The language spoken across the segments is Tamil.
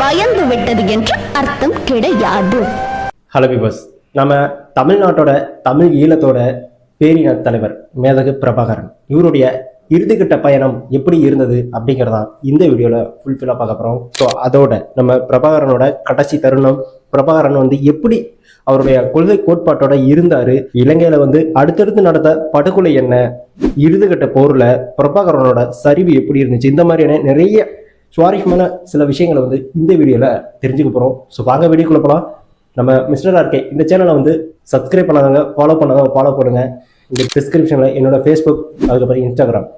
பயந்து விட்டது என்று அர்த்தம் கிடையாது. ஹலோ பிபாஸ் நம்ம தமிழ்நாட்டோட தமிழ் ஈழத்தோட பேரின தலைவர் மேதகு பிரபாகரன் இவருடைய இறுதிக்கட்ட பயணம் எப்படி இருந்தது அப்படிங்கிறதா இந்த வீடியோவில் ஃபுல்ஃபில்லாக பார்க்க போகிறோம் ஸோ அதோட நம்ம பிரபாகரனோட கடைசி தருணம் பிரபாகரன் வந்து எப்படி அவருடைய கொள்கை கோட்பாட்டோட இருந்தார் இலங்கையில் வந்து அடுத்தடுத்து நடந்த படுகொலை என்ன இறுதிக்கட்ட போரில் பிரபாகரனோட சரிவு எப்படி இருந்துச்சு இந்த மாதிரியான நிறைய சுவாரஸ்யமான சில விஷயங்களை வந்து இந்த வீடியோவில் தெரிஞ்சுக்க போகிறோம் ஸோ வாங்க வீடியோக்குள்ள போகலாம் நம்ம மிஸ்டர் ஆர்கே இந்த சேனலை வந்து சப்ஸ்கிரைப் பண்ணாதவங்க ஃபாலோ பண்ணாதவங்க ஃபாலோ பண்ணுங்கள் இந்த டிஸ்கிரிப்ஷனில் என்னோட ஃபேஸ்புக் அதுக்கப்புறம் இன்ஸ்டாகிராம்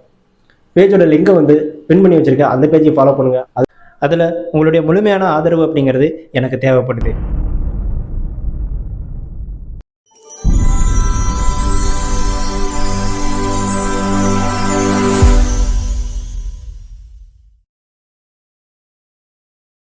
பேஜோட லிங்கை வந்து பின் பண்ணி வச்சுருக்கேன். அந்த பேஜை ஃபாலோ பண்ணுங்கள் அது அதில் உங்களுடைய முழுமையான ஆதரவு அப்படிங்கிறது எனக்கு தேவைப்படுது.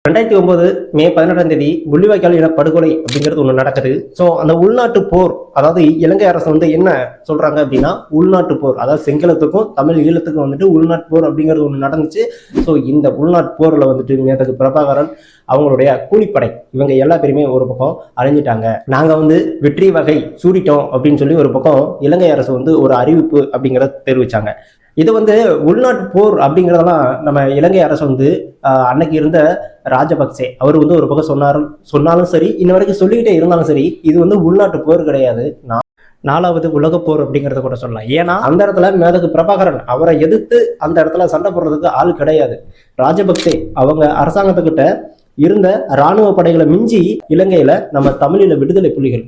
ரெண்டாயிரத்தி ஒன்பது மே பதினெட்டாம் தேதி முள்ளிவாய்க்கால் இன படுகொலை அப்படிங்கிறது ஒன்று நடக்குது. ஸோ அந்த உள்நாட்டு போர் அதாவது இலங்கை அரசு வந்து என்ன சொல்றாங்க அப்படின்னா உள்நாட்டு போர் அதாவது செங்கலத்துக்கும் தமிழ் ஈழத்துக்கும் வந்துட்டு உள்நாட்டு போர் அப்படிங்கிறது ஒன்று நடந்துச்சு. ஸோ இந்த உள்நாட்டு போரில் வந்துட்டு மேதகு பிரபாகரன் அவங்களுடைய கூலிப்படை இவங்க எல்லா பேருமே ஒரு பக்கம் அழிஞ்சிட்டாங்க. நாங்கள் வந்து வெற்றி வகை சூடிட்டோம் அப்படின்னு சொல்லி ஒரு பக்கம் இலங்கை அரசு வந்து ஒரு அறிவிப்பு அப்படிங்கிறத தெரிவிச்சாங்க. இது வந்து உள்நாட்டு போர் அப்படிங்கிறதெல்லாம் நம்ம இலங்கை அரசு வந்து அன்னைக்கு இருந்த ராஜபக்சே. அவர் வந்து ஒரு பக்கம் சொன்னாரும் சொன்னாலும் சரி இன்ன வரைக்கும் சொல்லிக்கிட்டே இருந்தாலும் சரி இது வந்து உள்நாட்டு போர் கிடையாது. நா- நாலாவது உலக போர் அப்படிங்கறத கூட சொல்லலாம். ஏன்னா அந்த இடத்துல மேதகு பிரபாகரன் அவரை எதிர்த்து அந்த இடத்துல சண்டை போடுறதுக்கு ஆள் கிடையாது. ராஜபக்சே அவங்க அரசாங்கத்துக்கிட்ட இருந்த இராணுவ படைகளை மிஞ்சி இலங்கையில நம்ம தமிழீழ விடுதலை புலிகள்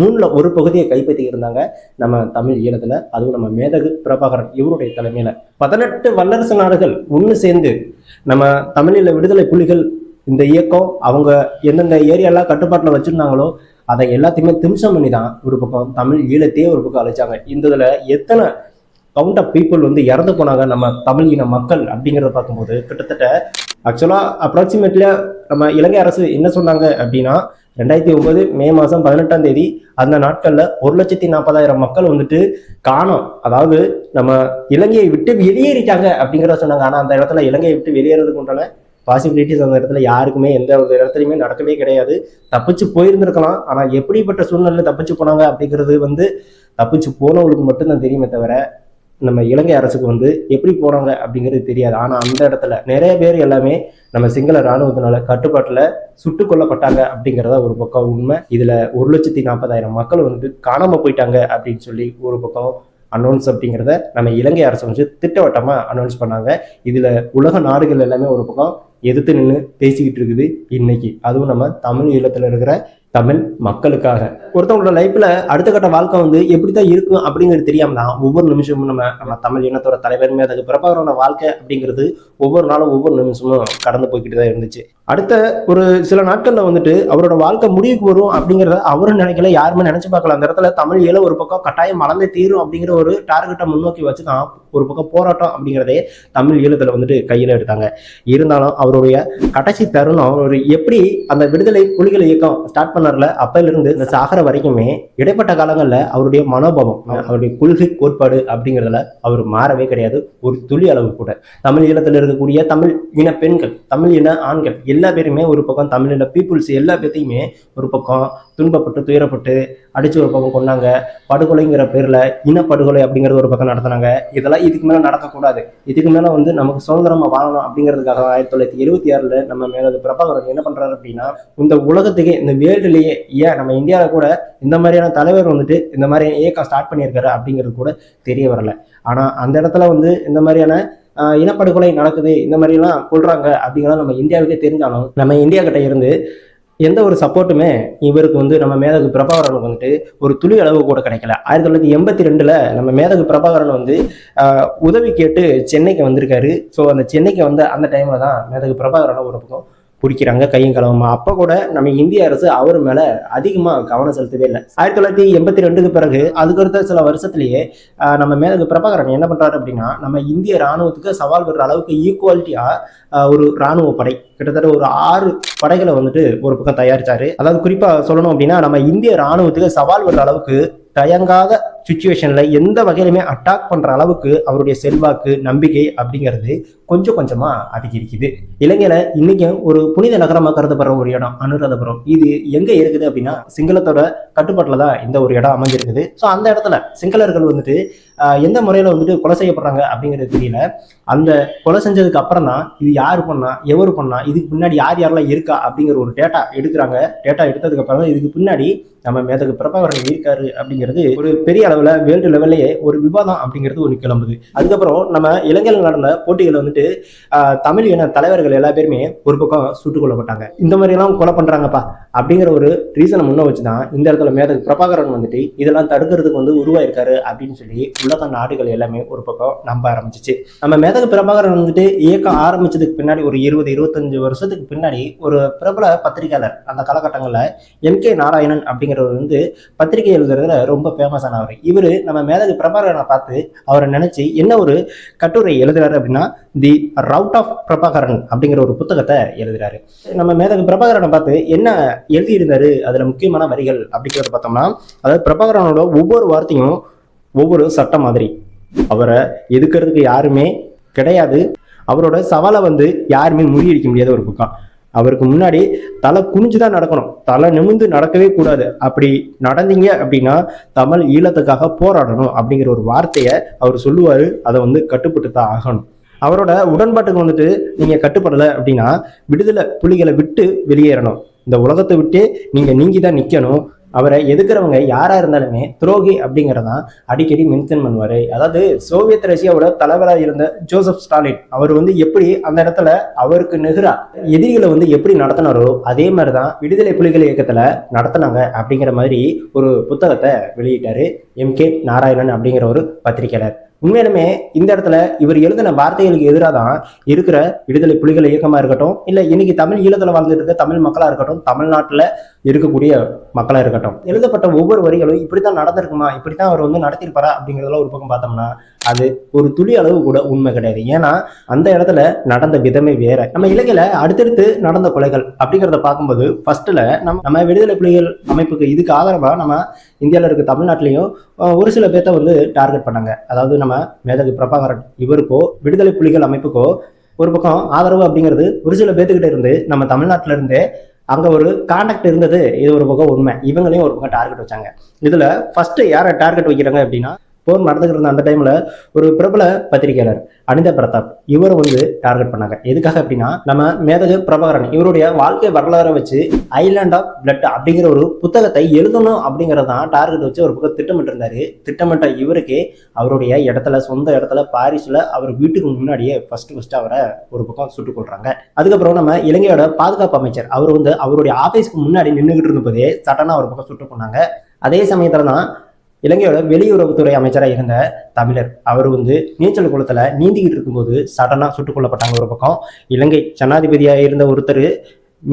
மூணுல ஒரு பகுதியை கைப்பற்றி இருந்தாங்க நம்ம தமிழ் ஈழத்துல. அதுவும் நம்ம மேதகு பிரபாகரன் இவருடைய தலைமையில. பதினெட்டு வல்லரசு நாடுகள் ஒன்று சேர்ந்து நம்ம தமிழீழ விடுதலை புலிகள் இந்த இயக்கம் அவங்க எந்தெந்த ஏரியாலாம் கட்டுப்பாட்டில் வச்சிருந்தாங்களோ அதை எல்லாத்தையுமே திம்சம் பண்ணி தான் ஒரு பக்கம் தமிழ் ஈழத்தையே ஒரு பக்கம் அழைச்சாங்க. இந்த இதில் எத்தனை கவுண்ட் ஆஃப் பீப்புள் வந்து இறந்து போனாங்க நம்ம தமிழ் இன மக்கள் அப்படிங்கிறத பார்க்கும்போது கிட்டத்தட்ட ஆக்சுவலாக அப்ராக்சிமேட்ல நம்ம இலங்கை அரசு என்ன சொன்னாங்க அப்படின்னா ரெண்டாயிரத்தி ஒன்பது மே மாதம் பதினெட்டாம் தேதி அந்த நாட்களில் ஒரு லட்சத்தி நாற்பதாயிரம் மக்கள் வந்துட்டு காணோம். அதாவது நம்ம இலங்கையை விட்டு வெளியேறிட்டாங்க அப்படிங்கிறத சொன்னாங்க. ஆனால் அந்த இடத்துல இலங்கையை விட்டு வெளியேறதுக்கு உண்டான பாசிபிலிட்டிஸ் அந்த இடத்துல யாருக்குமே எந்த ஒரு இடத்துலையுமே நடக்கவே கிடையாது. தப்பிச்சு போயிருந்திருக்கலாம். ஆனால் எப்படிப்பட்ட சூழ்நிலையில் தப்பிச்சு போனாங்க அப்படிங்கிறது வந்து தப்பிச்சு போனவங்களுக்கு மட்டும்தான் தெரியுமே தவிர நம்ம இலங்கை அரசுக்கு வந்து எப்படி போனாங்க அப்படிங்கிறது தெரியாது. ஆனால் அந்த இடத்துல நிறைய பேர் எல்லாமே நம்ம சிங்கள இராணுவத்தினால கட்டுப்பாட்டில் சுட்டு கொல்லப்பட்டாங்க அப்படிங்கிறத ஒரு பக்கம் உண்மை. இதில் ஒரு லட்சத்தி நாற்பதாயிரம் மக்கள் வந்து காணாமல் போயிட்டாங்க அப்படின்னு சொல்லி ஒரு பக்கம் அனௌன்ஸ் அப்படிங்கிறத நம்ம இலங்கை அரசு வந்து திட்டவட்டமாக அனௌன்ஸ் பண்ணாங்க. இதில் உலக நாடுகள் எல்லாமே ஒரு பக்கம் எதிர்த்து நின்று பேசிக்கிட்டு இருக்குது இன்னைக்கு. அதுவும் நம்ம தமிழ் ஈழத்தில் இருக்கிற தமிழ் மக்களுக்காக. ஒருத்தவங்களோட லைஃப்ல அடுத்த கட்ட வாழ்க்கை வந்து எப்படி தான் இருக்கும் அப்படிங்கிறது தெரியாம தான் ஒவ்வொரு நிமிஷமும் நம்ம நம்ம தமிழ் இனத்தோட தலைவருமே அதுக்கு பிரபாகரோட வாழ்க்கை அப்படிங்கிறது ஒவ்வொரு நாளும் ஒவ்வொரு நிமிஷமும் கடந்து போய்கிட்டு தான் இருந்துச்சு. அடுத்த ஒரு சில நாட்கள்ல வந்துட்டு அவரோட வாழ்க்கை முடிவுக்கு வரும் அப்படிங்கிறத அவரும் நினைக்கல யாருமே நினைச்சு பார்க்கல. அந்த இடத்துல தமிழ் ஏழை ஒரு பக்கம் கட்டாயம் மலர்ந்தே தீரும் அப்படிங்கிற ஒரு டார்கெட்டை முன்னோக்கி வச்சு தான் ஒரு பக்கம் போராட்டம் அப்படிங்கிறதே தமிழ் ஈழத்துல வந்துட்டு கையில எடுத்தாங்க. இருந்தாலும் அவருடைய கடைசி தருணம் அவர் எப்படி அந்த விடுதலை புலிகள் இயக்கம் ஸ்டார்ட் பண்ணார்ல அப்பையில இருந்து இந்த சாகர வரைக்குமே இடைப்பட்ட காலங்கள்ல அவருடைய மனோபாவம் அவருடைய கொள்கை கோட்பாடு அப்படிங்கிறதுல அவர் மாறவே கிடையாது. ஒரு துளி அளவு கூட. தமிழ் ஈழத்துல இருக்கக்கூடிய தமிழ் இன பெண்கள் தமிழ் இன ஆண்கள் எல்லா பேருமே ஒரு பக்கம் தமிழ் இன பீப்புள்ஸ் எல்லா பேர்த்தையுமே ஒரு பக்கம் துன்பப்பட்டு துயரப்பட்டு அடிச்சு ஒரு பக்கம் கொண்டாங்க படுகொலைங்கிற பேர்ல இனப்படுகொலை அப்படிங்கிறது ஒரு பக்கம் நடத்தினாங்க. இதெல்லாம் இதுக்கு மேல நடக்கக்கூடாது. இதுக்கு மேல வந்து நமக்கு சுதந்திரமா வாழணும் அப்படிங்கிறதுக்காக ஆயிரத்தி தொள்ளாயிரத்தி எழுபத்தி ஆறுல நம்ம மேல பிரபாகரன் என்ன பண்றாரு அப்படின்னா இந்த உலகத்துக்கே இந்த வேர்ல்டுலயே ஏன் நம்ம இந்தியாவில கூட இந்த மாதிரியான தலைவர் வந்துட்டு இந்த மாதிரி இயக்கம் ஸ்டார்ட் பண்ணியிருக்காரு அப்படிங்கிறது கூட தெரிய வரல. ஆனா அந்த இடத்துல வந்து இந்த மாதிரியான இனப்படுகொலை நடக்குது இந்த மாதிரிலாம் கொள்றாங்க அப்படிங்கிறத நம்ம இந்தியாவுக்கே தெரிஞ்சாலும் நம்ம இந்தியா கிட்ட இருந்து எந்த ஒரு சப்போர்ட்டுமே இவருக்கு வந்து நம்ம மேதகு பிரபாகரனுக்கு வந்துட்டு ஒரு துளி அளவு கூட கிடைக்கல. ஆயிரத்தி தொள்ளாயிரத்தி எண்பத்தி ரெண்டுல நம்ம மேதகு பிரபாகரன் வந்து உதவி கேட்டு சென்னைக்கு வந்திருக்காரு. ஸோ அந்த சென்னைக்கு வந்த அந்த டைம்ல தான் மேதகு பிரபாகரனை ஒரு பக்கம் பிடிக்கிறாங்க கையும் கலவமா. அப்போ கூட நம்ம இந்திய அரசு அவர் மேலே அதிகமாக கவனம் செலுத்தவே இல்லை. ஆயிரத்தி தொள்ளாயிரத்தி எண்பத்தி ரெண்டுக்கு பிறகு அதுக்கடுத்த சில வருஷத்துலேயே நம்ம மேதகு பிரபாகரன் என்ன பண்ணுறாரு அப்படின்னா நம்ம இந்திய ராணுவத்துக்கு சவால் விடுற அளவுக்கு ஈக்குவாலிட்டியாக ஒரு ராணுவ படை கிட்டத்தட்ட ஒரு ஆறு படைகளை வந்துட்டு ஒரு பக்கம் தயாரிச்சாரு. அதாவது குறிப்பாக சொல்லணும் அப்படின்னா நம்ம இந்திய ராணுவத்துக்கு சவால் விடுற அளவுக்கு தயங்காத சுச்சுவேஷனில் எந்த வகையிலுமே அட்டாக் பண்ணுற அளவுக்கு அவருடைய செல்வாக்கு நம்பிக்கை அப்படிங்கிறது கொஞ்சம் கொஞ்சமாக அதிகரிக்குது. இலங்கையில் இன்றைக்கும் ஒரு புனித நகரமாக கருதப்படுற ஒரு இடம் அனுராதபுரம். இது எங்கே இருக்குது அப்படின்னா சிங்களத்தோட கட்டுப்பாட்டில் தான் இந்த ஒரு இடம் அமைஞ்சிருக்குது. ஸோ அந்த இடத்துல சிங்களர்கள் வந்துட்டு எந்த முறையில வந்துட்டு கொலை செய்யப்படுறாங்க அப்படிங்கிறது தெரியல. அந்த கொலை செஞ்சதுக்கு அப்புறம் தான் இது யார் பண்ணா எவர் பண்ணா இதுக்கு பின்னாடி யார் யாரெல்லாம் இருக்கா அப்படிங்கிற ஒரு டேட்டா எடுக்கிறாங்க. டேட்டா எடுத்ததுக்கு அப்புறம் தான் இதுக்கு பின்னாடி நம்ம மேதகு பிரபாகரன் இருக்காரு அப்படிங்கிறது ஒரு பெரிய அளவுல வேர்ல்டு லெவல்லையே ஒரு விவாதம் அப்படிங்கிறது ஒன்று கிளம்புது. அதுக்கப்புறம் நம்ம இளைஞர்கள் நடந்த போட்டிகள் வந்துட்டு தமிழ் இன தலைவர்கள் எல்லா பேருமே ஒரு பக்கம் சுட்டுக் கொல்லப்பட்டாங்க. இந்த மாதிரி எல்லாம் கொலை பண்றாங்கப்பா அப்படிங்கிற ஒரு ரீசனை முன்ன வச்சு தான் இந்த இடத்துல மேதகு பிரபாகரன் வந்துட்டு இதெல்லாம் தடுக்கிறதுக்கு வந்து உருவாயிருக்காரு அப்படின்னு சொல்லி உலக நாடுகள் எல்லாமே ஒரு பக்கம் நம்ப ஆரம்பிச்சிச்சு. நம்ம மேதகு பிரபாகரன் வந்துட்டு இயக்கம் ஆரம்பிச்சதுக்கு பின்னாடி ஒரு இருபது இருபத்தஞ்சு வருஷத்துக்கு பின்னாடி ஒரு பிரபல பத்திரிகையாளர் அந்த காலகட்டங்களில் எம் கே நாராயணன் அப்படிங்கிறவர் வந்து பத்திரிகை எழுதுறதுல ரொம்ப ஃபேமஸ் ஆனவர். இவர் நம்ம மேதகு பிரபாகரனை பார்த்து அவரை நினைச்சு என்ன ஒரு கட்டுரை எழுதுறாரு அப்படின்னா தி ரவுட் ஆஃப் பிரபாகரன் அப்படிங்கிற ஒரு புத்தகத்தை எழுதுறாரு. நம்ம மேதகு பிரபாகரனை பார்த்து என்ன எழுதியிருந்தாரு அதில் முக்கியமான வரிகள் அப்படிங்கிறத பார்த்தோம்னா அதாவது பிரபாகரனோட ஒவ்வொரு வார்த்தையும் ஒவ்வொரு சட்டம் மாதிரி. அவரை எதுக்கிறதுக்கு யாருமே கிடையாது. அவரோட சவாலை வந்து யாருமே முறியடிக்க முடியாத ஒரு பக்கம். அவருக்கு முன்னாடி தலை குனிஞ்சு தான் நடக்கணும். தலை நிமிந்து நடக்கவே கூடாது. அப்படி நடந்தீங்க அப்படின்னா தமிழ் ஈழத்துக்காக போராடணும் அப்படிங்கிற ஒரு வார்த்தையை அவர் சொல்லுவார். அதை வந்து கட்டுப்பட்டு தான் ஆகணும். அவரோட உடன்பாட்டுக்கு வந்துட்டு நீங்கள் கட்டுப்படலை அப்படின்னா விடுதலை புலிகளை விட்டு வெளியேறணும். இந்த உலகத்தை விட்டு நீங்கள் நீங்கி தான் நிற்கணும் அவரை எதுக்குறவங்க யாரா இருந்தாலுமே துரோகி அப்படிங்கிறதான் அடிக்கடி மென்ஷன் பண்ணுவாரு. அதாவது சோவியத் ரஷ்யாவோட தலைவராக இருந்த ஜோசப் ஸ்டாலின் அவர் வந்து எப்படி அந்த இடத்துல அவருக்கு நிகரா எதிரிகளை வந்து எப்படி நடத்தினாரோ அதே மாதிரி தான் விடுதலை புலிகள் இயக்கத்துல நடத்தினாங்க அப்படிங்கிற மாதிரி ஒரு புத்தகத்தை வெளியிட்டாரு எம் கே நாராயணன் அப்படிங்கிற ஒரு பத்திரிகையாளர். உண்மையிலுமே இந்த இடத்துல இவர் எழுதின வார்த்தைகளுக்கு எதிராக தான் இருக்கிற விடுதலை புலிகள் இயக்கமாக இருக்கட்டும் இல்லை இன்னைக்கு தமிழ் ஈழத்தில் வாழ்ந்துட்டு இருக்க தமிழ் மக்களாக இருக்கட்டும் தமிழ்நாட்டில் இருக்கக்கூடிய மக்களாக இருக்கட்டும். எழுதப்பட்ட ஒவ்வொரு வரிகளும் இப்படி தான் நடந்திருக்குமா இப்படி தான் அவர் வந்து நடத்தியிருப்பாரா அப்படிங்கிறதுல ஒரு பக்கம் பார்த்தோம்னா அது ஒரு துளி அளவு கூட உண்மை கிடையாது. ஏன்னா அந்த இடத்துல நடந்த விதமே வேற. நம்ம இலங்கையில அடுத்தடுத்து நடந்த கொலைகள் அப்படிங்கிறத பார்க்கும்போது ஃபர்ஸ்ட்ல நம்ம நம்ம விடுதலை புலிகள் அமைப்புக்கு இதுக்கு ஆதரவா நம்ம இந்தியாவில் இருக்க தமிழ்நாட்டிலையும் ஒரு சில பேர்த்த வந்து டார்கெட் பண்ணாங்க. அதாவது நம்ம மேதகு பிரபாகரன் இவருக்கோ விடுதலை புலிகள் அமைப்புக்கோ ஒரு பக்கம் ஆதரவு அப்படிங்கிறது ஒரு சில பேர்த்துக்கிட்ட இருந்து நம்ம தமிழ்நாட்டில இருந்தே அங்க ஒரு கான்டாக்ட் இருந்தது. இது ஒரு பக்கம் உண்மை. இவங்களையும் ஒரு பக்கம் டார்கெட் வச்சாங்க. இதுல ஃபர்ஸ்ட் யாரை டார்கெட் வைக்கிறாங்க அப்படின்னா போர் நடந்துகிட்டு இருந்த அந்த டைமில் ஒரு பிரபல பத்திரிகையாளர் அனிதா பிரதாப் இவரை வந்து டார்கெட் பண்ணாங்க. எதுக்காக அப்படின்னா நம்ம மேதகு பிரபாகரன் இவருடைய வாழ்க்கை வரலாறை வச்சு ஐலாண்ட் ஆஃப் பிளட் அப்படிங்கிற ஒரு புத்தகத்தை எழுதணும் அப்படிங்கிறதான் டார்கெட் வச்சு ஒரு பக்கம் திட்டமிட்டு இருந்தாரு திட்டமிட்ட இவருக்கு அவருடைய இடத்துல சொந்த இடத்துல பாரிஸில் அவர் வீட்டுக்கு முன்னாடியே ஃபர்ஸ்ட் ஃபர்ஸ்ட் அவரை ஒரு பக்கம் சுட்டுக் கொள்றாங்க அதுக்கப்புறம் நம்ம இலங்கையோட பாதுகாப்பு அமைச்சர் அவர் வந்து அவருடைய ஆஃபீஸ்க்கு முன்னாடி நின்றுகிட்டு இருந்தபோதே சட்டனாக ஒரு பக்கம் சுட்டு கொண்டாங்க. அதே சமயத்தில் தான் இலங்கையோட வெளியுறவுத்துறை அமைச்சராக இருந்த தமிழர். அவர் வந்து நீச்சல் குளத்தில் நீந்திக்கிட்டு இருக்கும்போது சடனாக சுட்டுக் கொல்லப்பட்டாங்க ஒரு பக்கம். இலங்கை ஜனாதிபதியாக இருந்த ஒருத்தர்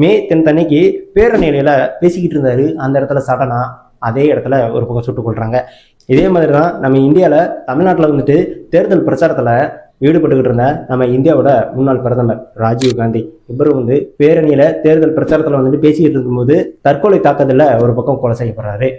மே தென்தன்னைக்கு பேரணியில பேசிக்கிட்டு இருந்தாரு. அந்த இடத்துல சடனா அதே இடத்துல ஒரு பக்கம் சுட்டுக் கொள்றாங்க இதே மாதிரி தான் நம்ம இந்தியாவில் தமிழ்நாட்டில் வந்துட்டு தேர்தல் பிரச்சாரத்தில் ஈடுபட்டுக்கிட்டு இருந்த நம்ம இந்தியாவோட முன்னாள் பிரதமர் ராஜீவ் காந்தி. இவரும் வந்து பேரணியில் தேர்தல் பிரச்சாரத்தில் வந்துட்டு பேசிக்கிட்டு இருக்கும்போது தற்கொலை தாக்குதலில் ஒரு பக்கம் கொலை செய்யப்படுறாரு.